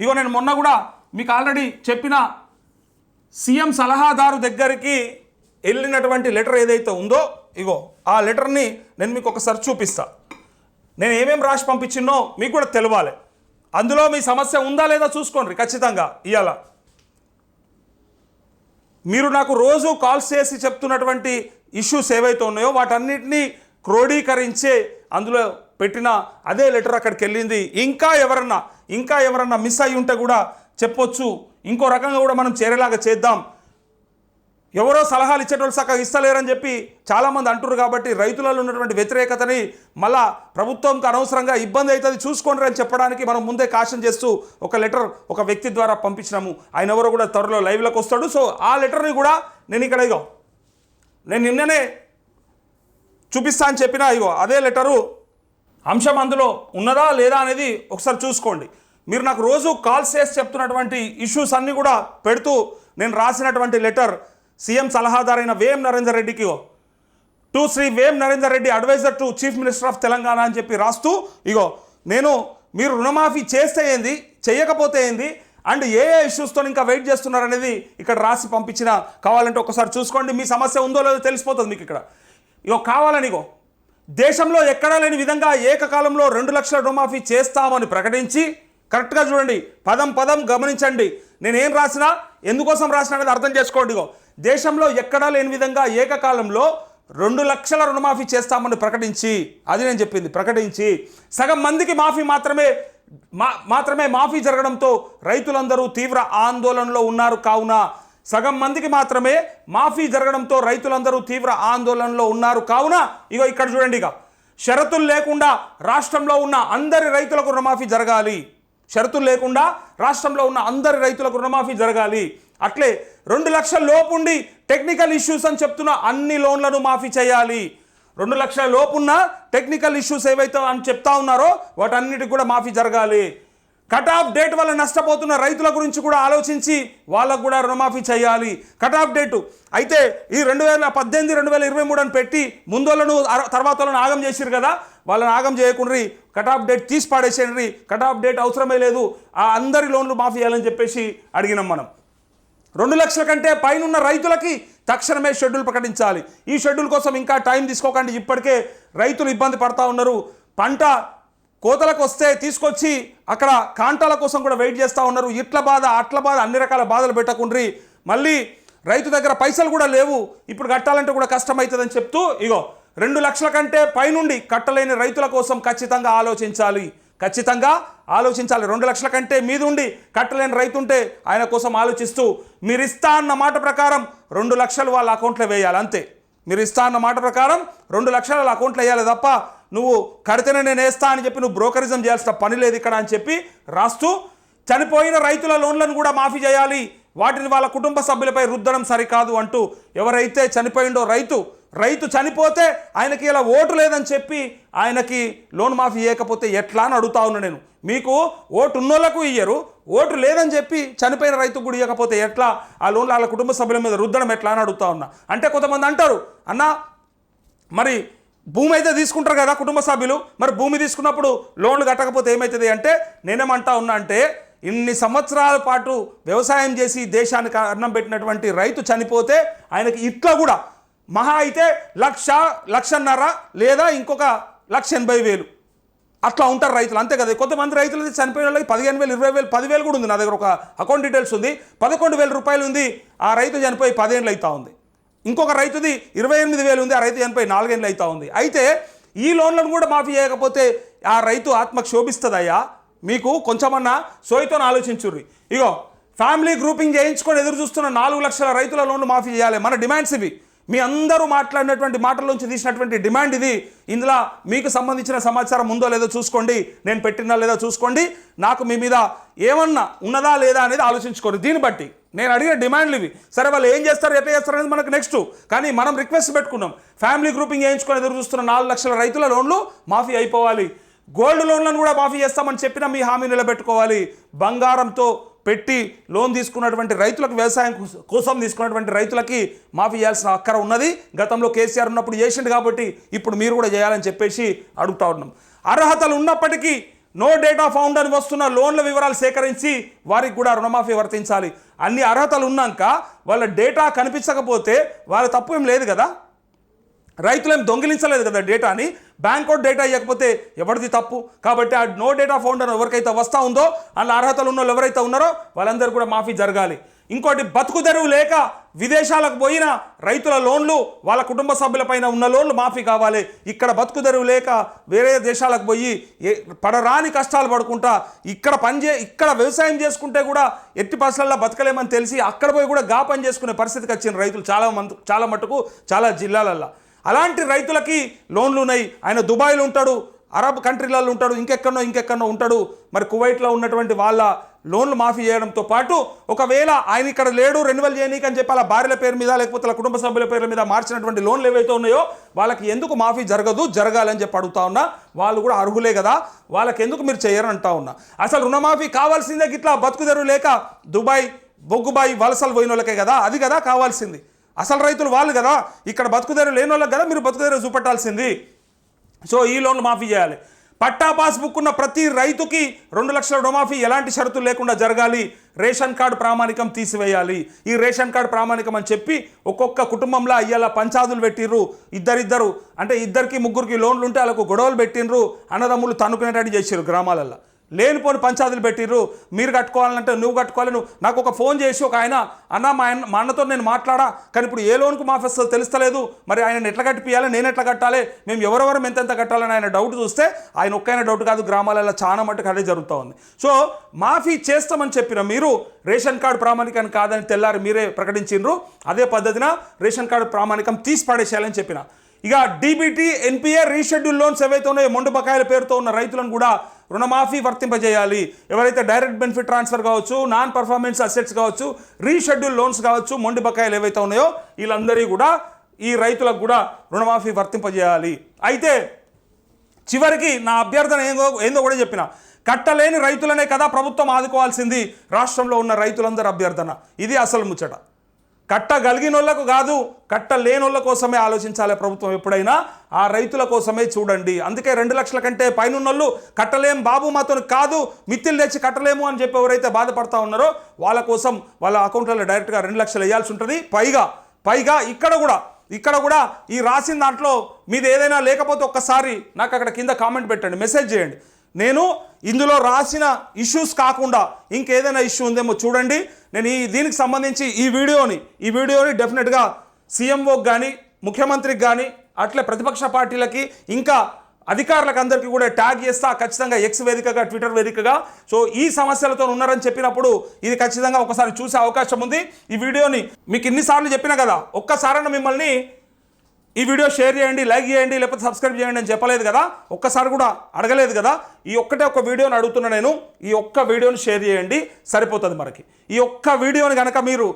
ఇగో నేను మొన్న కూడా మీకు ఆల్రెడీ చెప్పిన సీఎం సలహాదారు దగ్గరికి వెళ్ళినటువంటి లెటర్ ఏదైతే ఉందో ఇగో ఆ లెటర్ని నేను మీకు ఒకసారి చూపిస్తా. నేను ఏమేమి రాసి పంపించినో మీకు కూడా తెలవాలి. అందులో మీ సమస్య ఉందా లేదా చూసుకోండి ఖచ్చితంగా ఇవాళ మీరు నాకు రోజు కాల్స్ చేసి చెప్తున్నటువంటి ఇష్యూస్ ఏవైతే ఉన్నాయో వాటన్నిటినీ క్రోడీకరించే అందులో పెట్టిన అదే లెటర్ అక్కడికి వెళ్ళింది. ఇంకా ఎవరన్నా ఇంకా ఎవరన్నా మిస్ అయి ఉంటే కూడా చెప్పొచ్చు. ఇంకో రకంగా కూడా మనం చేరేలాగా చేద్దాం. ఎవరో సలహాలు ఇచ్చేటోళ్ళు సక్క ఇస్తలేరని చెప్పి చాలామంది అంటున్నారు కాబట్టి రైతులలో ఉన్నటువంటి వ్యతిరేకతని మళ్ళా ప్రభుత్వంకి అనవసరంగా ఇబ్బంది అవుతుంది చూసుకోండి అని చెప్పడానికి మనం ముందే కాషన్ చేస్తూ ఒక లెటర్ ఒక వ్యక్తి ద్వారా పంపించినాము. ఆయన ఎవరో కూడా త్వరలో లైవ్లోకి వస్తాడు. సో ఆ లెటర్ని కూడా నేను ఇక్కడ ఇగో నేను నిన్ననే చూపిస్తా అని చెప్పిన ఇగో అదే లెటరు అంశం అందులో ఉన్నదా లేదా అనేది ఒకసారి చూసుకోండి. మీరు నాకు రోజు కాల్స్ చేసి చెప్తున్నటువంటి ఇష్యూస్ అన్నీ కూడా పెడుతూ నేను రాసినటువంటి లెటర్ సీఎం సలహాదారైన వేం నరేందర్ రెడ్డికి to Shri Vem Narender Reddy adviser to chief minister of Telangana అని చెప్పి రాస్తూ ఇగో నేను మీరు రుణమాఫీ చేస్తే ఏంది చేయకపోతే ఏంది అండ్ ఏ ఏ ఇష్యూస్తో ఇంకా వెయిట్ చేస్తున్నారు అనేది ఇక్కడ రాసి పంపించిన కావాలంటే ఒకసారి చూసుకోండి. మీ సమస్య ఉందో లేదో తెలిసిపోతుంది మీకు ఇక్కడ. ఇగో కావాలని ఇగో దేశంలో ఎక్కడా లేని విధంగా ఏకకాలంలో రెండు లక్షల రుణమాఫీ చేస్తామని ప్రకటించి కరెక్ట్గా చూడండి పదం పదం గమనించండి. నేనేం రాసినా ఎందుకోసం రాసిన అనేది అర్థం చేసుకోండి దేశంలో ఎక్కడా లేని విధంగా ఏకకాలంలో రెండు లక్షల రుణమాఫీ చేస్తామని ప్రకటించి అది నేను చెప్పింది ప్రకటించి సగం మందికి మాఫీ మాత్రమే మా మాత్రమే మాఫీ జరగడంతో రైతులందరూ తీవ్ర ఆందోళనలో ఉన్నారు. కావున సగం మందికి మాత్రమే మాఫీ జరగడంతో రైతులందరూ తీవ్ర ఆందోళనలో ఉన్నారు. కావున ఇగో ఇక్కడ చూడండి ఇక షరతులు లేకుండా రాష్ట్రంలో ఉన్న అందరి రైతులకు రుణమాఫీ జరగాలి. షరతులు లేకుండా రాష్ట్రంలో ఉన్న అందరి రైతులకు రుణమాఫీ జరగాలి. అట్లే రెండు లక్షల లోపుండి టెక్నికల్ ఇష్యూస్ అని చెప్తున్న అన్ని లోన్లను మాఫీ చేయాలి. రెండు లక్షల లోపున్న టెక్నికల్ ఇష్యూస్ ఏవైతే అని చెప్తా ఉన్నారో వాటన్నిటికి కూడా మాఫీ జరగాలి. కట్ ఆఫ్ డేట్ వల్ల నష్టపోతున్న రైతుల గురించి కూడా ఆలోచించి వాళ్ళకు కూడా రుణమాఫీ చేయాలి. Cut off date. అయితే ఈ రెండు వేల పద్దెనిమిది రెండు వేల ఇరవై మూడు అని పెట్టి ముందోళ్ళను తర్వాత వాళ్ళను ఆగం చేసిరు కదా? వాళ్ళని ఆగం చేయకుండ్రి కట్ ఆఫ్ డేట్ తీసి పాడేసేయండి కట్ ఆఫ్ డేట్ అవసరమే లేదు ఆ అందరి లోన్లు మాఫీ చేయాలని చెప్పేసి అడిగినాం మనం. రెండు లక్షల కంటే పైనున్న రైతులకి తక్షణమే షెడ్యూల్ ప్రకటించాలి. ఈ షెడ్యూల్ కోసం ఇంకా టైం తీసుకోకండి. ఇప్పటికే రైతులు ఇబ్బంది పడతా ఉన్నారు. పంట కోతలకు వస్తే తీసుకొచ్చి అక్కడ కాంటాల కోసం కూడా వెయిట్ చేస్తూ ఉన్నారు. ఇట్ల బాధ అట్ల బాధ అన్ని రకాల బాధలు పెట్టకుండ్రి. మళ్ళీ రైతు దగ్గర పైసలు కూడా లేవు. ఇప్పుడు కట్టాలంటే కూడా కష్టమవుతుందని చెప్తూ ఇగో రెండు లక్షల కంటే పైనుండి కట్టలేని రైతుల కోసం ఖచ్చితంగా ఆలోచించాలి. ఖచ్చితంగా ఆలోచించాలి. రెండు లక్షల కంటే మీదుండి కట్టలేని రైతు ఉంటే ఆయన కోసం ఆలోచిస్తూ మీరు ఇస్తా అన్న మాట ప్రకారం రెండు లక్షలు వాళ్ళ అకౌంట్లో వేయాలి. అంతే. మీరు ఇస్తా అన్న మాట ప్రకారం రెండు లక్షలు వాళ్ళ అకౌంట్లో వేయాలి తప్ప నువ్వు కడితేనే నేను వేస్తా అని చెప్పి నువ్వు బ్రోకరిజం చేయాల్సిన పని లేదు ఇక్కడ అని చెప్పి రాస్తూ చనిపోయిన రైతుల లోన్లను కూడా మాఫీ చేయాలి. వాటిని వాళ్ళ కుటుంబ సభ్యులపై రుద్దడం సరికాదు అంటూ ఎవరైతే చనిపోయిండో రైతు రైతు చనిపోతే ఆయనకి ఇలా ఓటు లేదని చెప్పి ఆయనకి లోన్ మాఫీ చేయకపోతే ఎట్లా అని అడుగుతా ఉన్నా నేను. మీకు ఓటు ఉన్నోళ్ళకు ఇయ్యరు ఓటు లేదని చెప్పి చనిపోయిన రైతు కూడా ఇవ్వకపోతే ఎట్లా? ఆ లోన్లు వాళ్ళ కుటుంబ సభ్యుల మీద రుద్దడం ఎట్లా అని అడుగుతా ఉన్నా. అంటే కొంతమంది అంటారు అన్న మరి భూమి అయితే తీసుకుంటారు కదా కుటుంబ సభ్యులు. మరి భూమి తీసుకున్నప్పుడు లోన్లు కట్టకపోతే ఏమవుతుంది అంటే నేనేమంటా ఉన్నా అంటే ఇన్ని సంవత్సరాల పాటు వ్యవసాయం చేసి దేశానికి అన్నం పెట్టినటువంటి రైతు చనిపోతే ఆయనకి ఇట్లా కూడా మహా అయితే లక్ష లక్షన్నర లేదా ఇంకొక లక్ష ఎనభై వేలు. అట్లా ఉంటారు రైతులు. అంతే కదా. కొంతమంది రైతులు అయితే చనిపోయిన వాళ్ళకి పదిహేను వేలు ఇరవై వేలు పదివేలు కూడా ఉంది నా దగ్గర ఒక అకౌంట్ డీటెయిల్స్ ఉంది. పదకొండు వేల రూపాయలు ఉంది. ఆ రైతు చనిపోయి పదిహేనులు అవుతా ఉంది. ఇంకొక రైతుది ఇరవై ఎనిమిది వేలు ఉంది ఆ రైతు ఎనభై నాలుగేళ్ళు అవుతా ఉంది. అయితే ఈ లోన్లను కూడా మాఫీ చేయకపోతే ఆ రైతు ఆత్మ క్షోభిస్తుందయ్యా మీకు కొంచెమన్నా సోయితో ఆలోచించుర్రి. ఇగో ఫ్యామిలీ గ్రూపింగ్ చేయించుకొని ఎదురు చూస్తున్న నాలుగు లక్షల రైతుల లోన్లు మాఫీ చేయాలి. మన డిమాండ్స్ ఇవి. మీ అందరూ మాట్లాడినటువంటి మాటల్లోంచి తీసినటువంటి డిమాండ్ ఇది. ఇందులో మీకు సంబంధించిన సమాచారం ఉందో లేదో చూసుకోండి. నేను పెట్టినా లేదో చూసుకోండి. నాకు మీ మీద ఏమన్నా ఉన్నదా లేదా అనేది ఆలోచించుకోండి. దీన్ని బట్టి నేను అడిగిన డిమాండ్లు ఇవి. సరే వాళ్ళు ఏం చేస్తారు ఎట్లా చేస్తారు అనేది మనకు నెక్స్ట్ కానీ మనం రిక్వెస్ట్ పెట్టుకున్నాం. ఫ్యామిలీ గ్రూపింగ్ చేయించుకొని ఎదురు చూస్తున్న నాలుగు లక్షల రైతుల లోన్లు మాఫీ అయిపోవాలి. గోల్డ్ లోన్లను కూడా మాఫీ చేస్తామని చెప్పిన మీ హామీ నిలబెట్టుకోవాలి. బంగారంతో పెట్టి లోన్ తీసుకున్నటువంటి రైతులకు వ్యవసాయం కోసం తీసుకున్నటువంటి రైతులకి మాఫీ చేయాల్సిన అక్కర ఉన్నది. గతంలో కేసీఆర్ ఉన్నప్పుడు చేసిండు కాబట్టి ఇప్పుడు మీరు కూడా చేయాలని చెప్పేసి అడుగుతా ఉన్నాం. అర్హతలు ఉన్నప్పటికీ నో డేటా ఫౌండ్ అని వస్తున్న లోన్ల వివరాలు సేకరించి వారికి కూడా రుణమాఫీ వర్తించాలి. అన్ని అర్హతలు ఉన్నాక వాళ్ళ డేటా కనిపించకపోతే వాళ్ళ తప్పు ఏం లేదు కదా? రైతులేం దొంగిలించలేదు కదా డేటాని. బ్యాంక్ అవుట్ డేటా ఇవ్వకపోతే ఎవరిది తప్పు? కాబట్టి ఆ నో డేటా ఫౌండర్ ఎవరికైతే వస్తూ ఉందో అందులో అర్హతలు ఉన్న వాళ్ళు ఎవరైతే ఉన్నారో వాళ్ళందరూ కూడా మాఫీ జరగాలి. ఇంకోటి బతుకు తెరువు లేక విదేశాలకు పోయిన రైతుల లోన్లు వాళ్ళ కుటుంబ సభ్యులపైన ఉన్న లోన్లు మాఫీ కావాలి. ఇక్కడ బతుకు తెరువు లేక వేరే దేశాలకు పోయి ఏ- పడరాని కష్టాలు పడుకుంటా ఇక్కడ పనిచే ఇక్కడ వ్యవసాయం చేసుకుంటే కూడా ఎట్టి పరిస్థితుల్లో బతకలేమని తెలిసి అక్కడ పోయి కూడా గా పని చేసుకునే పరిస్థితికి వచ్చిన రైతులు చాలా మంది చాలా మటుకు చాలా జిల్లాలల్లో. అలాంటి రైతులకి లోన్లు ఉన్నాయి. ఆయన దుబాయ్లో ఉంటాడు అరబ్ కంట్రీలలో ఉంటాడు ఇంకెక్కడో ఇంకెక్కడో ఉంటాడు. మరి కువైట్లో ఉన్నటువంటి వాళ్ళ లోన్లు మాఫీ చేయడంతో పాటు ఒకవేళ ఆయన ఇక్కడ లేడు రెన్యువల్ చేయనీకి అని చెప్పి అలా భార్యల పేరు మీద లేకపోతే వాళ్ళ కుటుంబ సభ్యుల పేర్ల మీద మార్చినటువంటి లోన్లు ఏవైతే ఉన్నాయో వాళ్ళకి ఎందుకు మాఫీ జరగదు జరగాలని చెప్పి అడుగుతా ఉన్నా. వాళ్ళు కూడా అర్హులే కదా వాళ్ళకి ఎందుకు మీరు చేయరని అంటా ఉన్నా. అసలు రుణమాఫీ కావాల్సిందే గిట్లా బతుకుదెరువు లేక దుబాయ్ బొగ్గుబాయి వలసలు పోయిన వాళ్ళకే కదా అది కదా కావాల్సింది. అసలు రైతులు వాళ్ళు కదా ఇక్కడ బతుకుదేరు లేని వాళ్ళకి కదా మీరు బతుకుదేరు చూపెట్టాల్సింది. సో ఈ లోన్లు మాఫీ చేయాలి. పట్టా పాస్ బుక్ ఉన్న ప్రతి రైతుకి రెండు లక్షల రుణమాఫీ ఎలాంటి షరతులు లేకుండా జరగాలి? రేషన్ కార్డు ప్రామాణికం తీసివేయాలి. ఈ రేషన్ కార్డు ప్రామాణికం అని చెప్పి ఒక్కొక్క కుటుంబంలో అయ్యేలా పంచాదులు పెట్టిర్రు. ఇద్దరిద్దరు అంటే ఇద్దరికి ముగ్గురికి లోన్లు ఉంటే వాళ్ళకు గొడవలు పెట్టిండ్రు అన్నదమ్ములు తన్నుకునేటట్టు చేసిర్రు గ్రామాలలో లేనిపోని పంచాదులు పెట్టిర్రు. మీరు కట్టుకోవాలంటే నువ్వు కట్టుకోవాలి. నువ్వు నాకు ఒక ఫోన్ చేసి ఒక ఆయన అన్న మా ఆయన మా అన్నతో నేను మాట్లాడా? కానీ ఇప్పుడు ఏ లోన్కు మాఫీ వస్తుందో తెలుస్తలేదు. మరి ఆయన ఎట్లా కట్టిపియాలి నేను ఎట్లా కట్టాలి? మేము ఎవరెవరం ఎంతెంత కట్టాలని ఆయన డౌట్ చూస్తే ఆయన ఒక్కైన డౌట్ కాదు గ్రామాలలో చాలా మట్టుకు అదే జరుగుతూ ఉంది. సో మాఫీ చేస్తామని చెప్పిన మీరు రేషన్ కార్డు ప్రామాణికం కాదని తెల్లారి మీరే ప్రకటించిండ్రు. అదే పద్ధతిన రేషన్ కార్డు ప్రామాణికం తీసి పడేసేయాలని చెప్పిన. ఇక డీబీటీ ఎన్పిఏ రీషెడ్యూల్ లోన్స్ ఏవైతే ఉన్నాయో మొండు బకాయిల పేరుతో ఉన్న రైతులను కూడా రుణమాఫీ వర్తింపజేయాలి. ఎవరైతే డైరెక్ట్ బెనిఫిట్ ట్రాన్స్ఫర్ కావచ్చు నాన్ పర్ఫార్మెన్స్ అసెట్స్ కావచ్చు రీషెడ్యూల్ లోన్స్ కావచ్చు మొండి బకాయిలు ఏవైతే ఉన్నాయో వీళ్ళందరికీ కూడా ఈ రైతులకు కూడా రుణమాఫీ వర్తింపజేయాలి. అయితే చివరికి నా అభ్యర్థన ఏందో ఏందో కూడా చెప్పిన. కట్టలేని రైతులనే కదా ప్రభుత్వం ఆదుకోవాల్సింది. రాష్ట్రంలో ఉన్న రైతులందరి అభ్యర్థన. ఇది అసలు ముచ్చట. కట్టగలిగిన వాళ్ళకు కాదు కట్టలేని లేనోళ్ళ కోసమే ఆలోచించాలి ప్రభుత్వం ఎప్పుడైనా. ఆ రైతుల కోసమే చూడండి. అందుకే రెండు లక్షల కంటే పైన వాళ్ళు కట్టలేం బాబు మాతో కాదు మిత్తిలు తెచ్చి కట్టలేము అని చెప్పి ఎవరైతే బాధపడతా ఉన్నారో వాళ్ళ కోసం వాళ్ళ అకౌంట్లలో డైరెక్ట్గా రెండు లక్షలు వేయాల్సి ఉంటుంది. పైగా పైగా ఇక్కడ కూడా ఇక్కడ కూడా ఈ రాసిన దాంట్లో మీది ఏదైనా లేకపోతే ఒక్కసారి నాకు అక్కడ కింద కామెంట్ పెట్టండి మెసేజ్ చేయండి. నేను ఇందులో రాసిన ఇష్యూస్ కాకుండా ఇంకేదైనా ఇష్యూ ఉందేమో చూడండి. నేను ఈ దీనికి సంబంధించి ఈ వీడియోని ఈ వీడియోని డెఫినెట్గా సీఎంఓకి కానీ ముఖ్యమంత్రికి కానీ అట్లే ప్రతిపక్ష పార్టీలకి ఇంకా అధికారులకు అందరికీ కూడా ట్యాగ్ చేస్తా ఖచ్చితంగా ఎక్స్ వేదికగా ట్విట్టర్ వేదికగా. సో ఈ సమస్యలతో ఉన్నారని చెప్పినప్పుడు ఇది ఖచ్చితంగా ఒకసారి చూసే అవకాశం ఉంది. ఈ వీడియోని మీకు ఇన్నిసార్లు చెప్పినా కదా ఒక్కసారైనా మిమ్మల్ని ఈ వీడియో షేర్ చేయండి లైక్ చేయండి లేకపోతే సబ్స్క్రైబ్ చేయండి అని చెప్పలేదు కదా? ఒక్కసారి కూడా అడగలేదు కదా? ఈ ఒక్కటే ఒక్క వీడియోని అడుగుతున్నా నేను. ఈ ఒక్క వీడియోని షేర్ చేయండి సరిపోతుంది మనకి. ఈ ఒక్క వీడియోని కనుక మీరు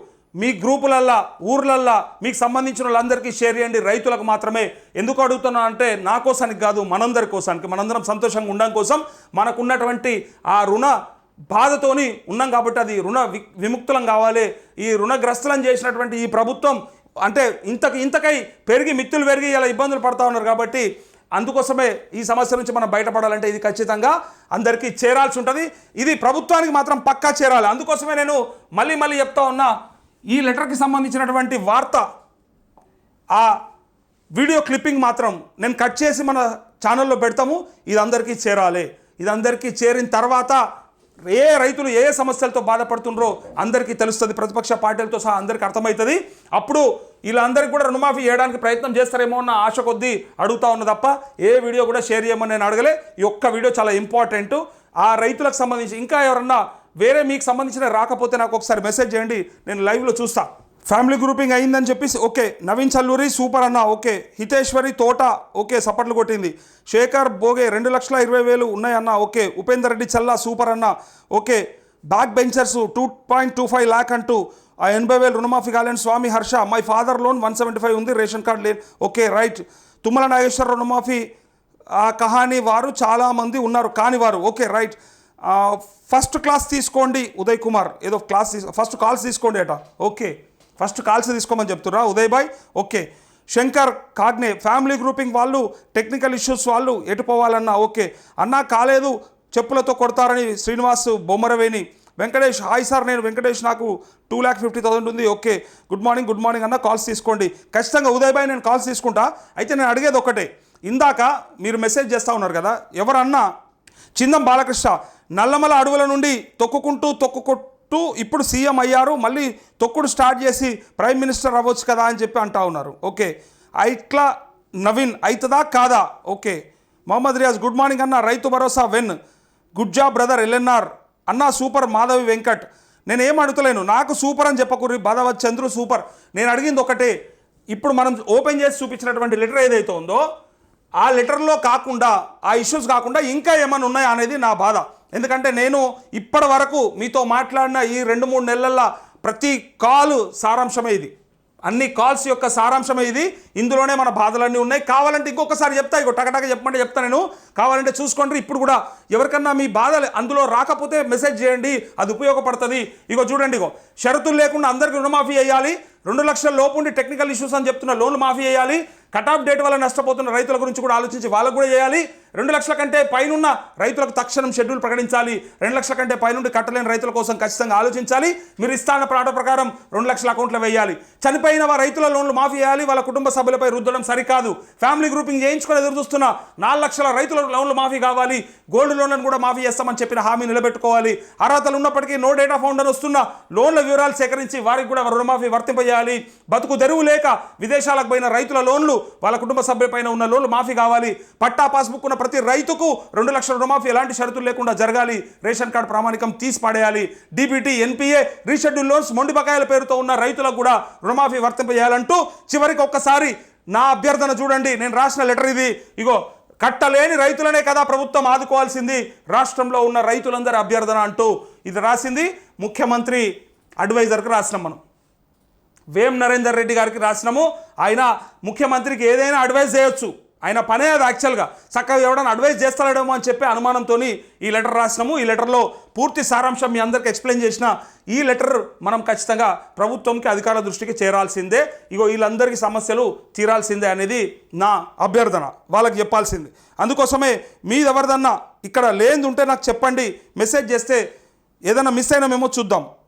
మీ గ్రూపులల్లా ఊర్లల్లా మీకు సంబంధించిన వాళ్ళందరికీ షేర్ చేయండి రైతులకు మాత్రమే. ఎందుకు అడుగుతున్నా అంటే నా కోసానికి కాదు మనందరి కోసానికి. మనందరం సంతోషంగా ఉండడం కోసం మనకున్నటువంటి ఆ రుణ బాధతోని ఉన్నాం కాబట్టి అది రుణ వి విముక్తులం కావాలి. ఈ రుణగ్రస్తులను చేసినటువంటి ఈ ప్రభుత్వం అంటే ఇంతకు ఇంతకై పెరిగి మిత్తులు పెరిగి ఇలా ఇబ్బందులు పడుతూ ఉన్నారు కాబట్టి అందుకోసమే ఈ సమస్య నుంచి మనం బయటపడాలంటే ఇది ఖచ్చితంగా అందరికీ చేరాల్సి ఉంటుంది. ఇది ప్రభుత్వానికి మాత్రం పక్కా చేరాలి. అందుకోసమే నేను మళ్ళీ మళ్ళీ చెప్తా ఉన్నా ఈ లెటర్కి సంబంధించినటువంటి వార్త ఆ వీడియో క్లిప్పింగ్ మాత్రం నేను కట్ చేసి మన ఛానల్లో పెడతాము. ఇది అందరికీ చేరాలి. ఇది అందరికీ చేరిన తర్వాత ఏ రైతులు ఏ సమస్యలతో బాధపడుతుండ్రో అందరికీ తెలుస్తుంది. ప్రతిపక్ష పార్టీలతో సహా అందరికీ అర్థమవుతుంది. అప్పుడు వీళ్ళందరికీ కూడా రుణమాఫీ చేయడానికి ప్రయత్నం చేస్తారేమో అన్న ఆశ కొద్దీ అడుగుతా ఉన్న తప్ప ఏ వీడియో కూడా షేర్ చేయమని నేను అడగలే. ఈ ఒక్క వీడియో చాలా ఇంపార్టెంట్. ఆ రైతులకు సంబంధించి ఇంకా ఎవరన్నా వేరే మీకు సంబంధించిన రాకపోతే నాకు ఒకసారి మెసేజ్ చేయండి. నేను లైవ్లో చూస్తాను ఫ్యామిలీ గ్రూపింగ్ అయిందని చెప్పేసి ఓకే నవీన్ చల్లూరి సూపర్ అన్న ఓకే. హితేశ్వరి తోట ఓకే సపట్లు కొట్టింది. శేఖర్ బోగే రెండు లక్షల ఇరవై వేలు ఉన్నాయన్న ఓకే. ఉపేందర్ రెడ్డి చల్లా సూపర్ అన్న okay. Back benchers two point two five lakh అంటూ ఆ ఎనభై వేలు రుణమాఫీ కాలేని Swamy Harsha my father loan one seventy five ఉంది రేషన్ కార్డు లేదు ఓకే రైట్. తుమ్మల నాగేశ్వర రుణమాఫీ ఆ కహాని వారు చాలామంది ఉన్నారు కాని వారు ఓకే రైట్. ఫస్ట్ క్లాస్ తీసుకోండి ఉదయ్ కుమార్. ఏదో క్లాస్ తీసు ఫస్ట్ కాల్స్ తీసుకోండి అట ఓకే. ఫస్ట్ కాల్స్ తీసుకోమని చెప్తున్నా ఉదయ్బాయ్? ఓకే. శంకర్ కాగ్నే ఫ్యామిలీ గ్రూపింగ్ వాళ్ళు టెక్నికల్ ఇష్యూస్ వాళ్ళు ఎటు పోవాలన్నా ఓకే. అన్నా కాలేదు చెప్పులతో కొడతారని శ్రీనివాస్ బొమ్మరవేణి. వెంకటేష్ హాయ్ సార్ నేను వెంకటేష్ నాకు టూ ల్యాక్ ఫిఫ్టీ థౌసండ్ ఉంది okay. Good morning good morning అన్న కాల్స్ తీసుకోండి. ఖచ్చితంగా ఉదయ్ భాయ్ నేను కాల్స్ తీసుకుంటా. అయితే నేను అడిగేది ఒకటే. ఇందాక మీరు మెసేజ్ చేస్తూ ఉన్నారు కదా ఎవరన్నా? చిందం బాలకృష్ణ నల్లమల అడవుల నుండి తొక్కుకుంటూ టూ ఇప్పుడు సీఎం అయ్యారు మళ్ళీ తొక్కుడు స్టార్ట్ చేసి ప్రైమ్ మినిస్టర్ అవ్వచ్చు కదా అని చెప్పి అంటా ఉన్నారు. ఓకే. ఇట్లా నవీన్ అవుతుందా కాదా? Okay. Mohammed Riyaz good morning అన్న Rythu Bharosa when. Good job brother LNR. అన్న సూపర్ మాధవి వెంకట్. నేను ఏం అడుగుతలేను. నాకు సూపర్ అని చెప్పకూరి బాధవత్ చంద్రు సూపర్. నేను అడిగింది ఒకటే. ఇప్పుడు మనం ఓపెన్ చేసి చూపించినటువంటి లెటర్ ఏదైతే ఉందో ఆ లెటర్లో కాకుండా ఆ ఇష్యూస్ కాకుండా ఇంకా ఏమైనా ఉన్నాయా అనేది నా బాధ. ఎందుకంటే నేను ఇప్పటి వరకు మీతో మాట్లాడిన ఈ రెండు మూడు నెలల్లో ప్రతి కాలు సారాంశమే ఇది. అన్ని కాల్స్ యొక్క సారాంశమే ఇది. ఇందులోనే మన బాధలన్నీ ఉన్నాయి. కావాలంటే ఇంకొకసారి చెప్తా ఇగో టకటక చెప్పమంటే చెప్తా నేను. కావాలంటే చూసుకోండి ఇప్పుడు కూడా ఎవరికన్నా మీ బాధలు అందులో రాకపోతే మెసేజ్ చేయండి అది ఉపయోగపడుతుంది. ఇగో చూడండి ఇగో. షరతులు లేకుండా అందరికీ రుణమాఫీ చేయాలి. రెండు లక్షల లోపు ఉండి టెక్నికల్ ఇష్యూస్ అని చెప్తున్న లోన్లు మాఫీ చేయాలి. కట్ ఆఫ్ డేట్ వల్ల నష్టపోతున్న రైతుల గురించి కూడా ఆలోచించి వాళ్ళకు కూడా చేయాలి. రెండు లక్షల కంటే పైనున్న రైతులకు తక్షణం షెడ్యూల్ ప్రకటించాలి. రెండు లక్షల కంటే పైనుండి కట్టలేని రైతుల కోసం ఖచ్చితంగా ఆలోచించాలి. మీరు ఇస్తాన ప్రాట ప్రకారం రెండు లక్షల అకౌంట్లో వేయాలి. చనిపోయిన వారి రైతుల లోన్లు మాఫీ చేయాలి. వాళ్ళ కుటుంబ సభ్యులపై రుద్దడం సరికాదు. ఫ్యామిలీ గ్రూపింగ్ చేయించుకొని ఎదురు చూస్తున్న నాలుగు లక్షల రైతుల లోన్లు మాఫీ కావాలి. గోల్డ్ లోన్లను కూడా మాఫీ చేస్తామని చెప్పిన హామీ నిలబెట్టుకోవాలి. అర్హతలు ఉన్నప్పటికీ నో డేటా ఫౌండర్ వస్తున్న లోన్ల వివరాలు సేకరించి వారికి కూడా రుణమాఫీ వర్తింపజేయాలి. బతుకు తెరువు లేక విదేశాలకు పోయిన రైతుల లోన్లు వాళ్ళ కుటుంబ సభ్యులపైన ఉన్న లోన్లు మాఫీ కావాలి. పట్టా పాస్బుక్ ఉన్న ప్రతి రైతుకు రెండు లక్షల రుణమాఫీ ఎలాంటి షరతులు లేకుండా జరగాలి. రేషన్ కార్డు ప్రామాణికం తీసి పడేయాలి. డీబీటీ ఎన్పిఏ రీషెడ్యూల్ లోన్స్ మొండి బకాయిల పేరుతో ఉన్న రైతులకు కూడా రుణమాఫీ వర్తింపజేయాలంటూ చివరికి ఒక్కసారి నా అభ్యర్థన చూడండి. నేను రాసిన లెటర్ ఇది. ఇగో కట్టలేని రైతులనే కదా ప్రభుత్వం ఆదుకోవాల్సింది. రాష్ట్రంలో ఉన్న రైతులందరి అభ్యర్థన అంటూ ఇది రాసింది ముఖ్యమంత్రి అడ్వైజర్కి రాసినాం మనం. వేం నరేందర్ రెడ్డి గారికి రాసినాము. ఆయన ముఖ్యమంత్రికి ఏదైనా అడ్వైజ్ చేయొచ్చు. ఆయన పనే అది యాక్చువల్గా చక్కగా ఎవడన్నా అడ్వైజ్ చేస్తాడేమో అని చెప్పి అనుమానంతో ఈ లెటర్ రాసినాము. ఈ లెటర్లో పూర్తి సారాంశం మీ అందరికి ఎక్స్ప్లెయిన్ చేసిన ఈ లెటర్ మనం ఖచ్చితంగా ప్రభుత్వంకి అధికారుల దృష్టికి చేరాల్సిందే. ఇగో వీళ్ళందరికీ సమస్యలు తీరాల్సిందే అనేది నా అభ్యర్థన. వాళ్ళకి చెప్పాల్సింది. అందుకోసమే మీది ఎవరిదన్నా ఇక్కడ లేనిది ఉంటే నాకు చెప్పండి. మెసేజ్ చేస్తే ఏదైనా మిస్ అయినా మేము చూద్దాం.